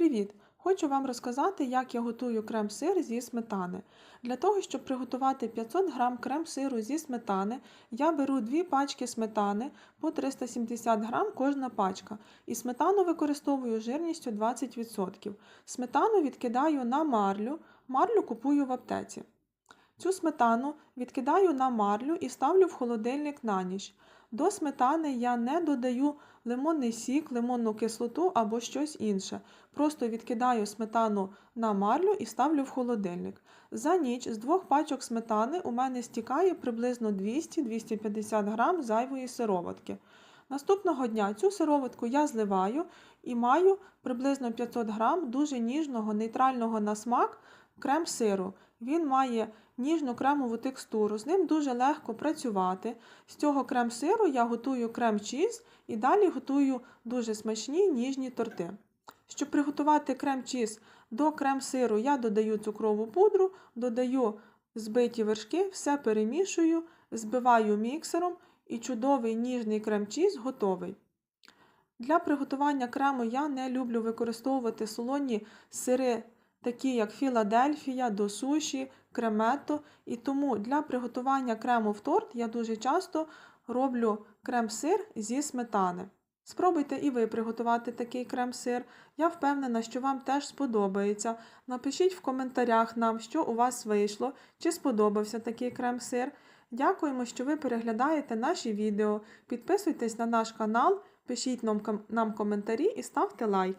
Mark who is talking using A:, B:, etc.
A: Привіт! Хочу вам розказати, як я готую крем-сир зі сметани. Для того, щоб приготувати 500 г крем-сиру зі сметани, я беру 2 пачки сметани по 370 г кожна пачка. І сметану використовую жирністю 20%. Сметану відкидаю на марлю, марлю купую в аптеці. Цю сметану відкидаю на марлю і ставлю в холодильник на ніч. До сметани я не додаю лимонний сік, лимонну кислоту або щось інше. Просто відкидаю сметану на марлю і ставлю в холодильник. За ніч з двох пачок сметани у мене стікає приблизно 200-250 грам зайвої сироватки. Наступного дня цю сироватку я зливаю і маю приблизно 500 грам дуже ніжного, нейтрального на смак крем-сиру. Він має ніжну кремову текстуру, з ним дуже легко працювати. З цього крем-сиру я готую крем-чіз і далі готую дуже смачні ніжні торти. Щоб приготувати крем-чіз до крем-сиру, я додаю цукрову пудру, додаю збиті вершки, все перемішую, збиваю міксером і чудовий ніжний крем-чіз готовий. Для приготування крему я не люблю використовувати солоні сири, такі як Філадельфія, до суші, кремето. І тому для приготування крему в торт я дуже часто роблю крем-сир зі сметани. Спробуйте і ви приготувати такий крем-сир. Я впевнена, що вам теж сподобається. Напишіть в коментарях нам, що у вас вийшло, чи сподобався такий крем-сир. Дякуємо, що ви переглядаєте наші відео. Підписуйтесь на наш канал, пишіть нам коментарі і ставте лайк.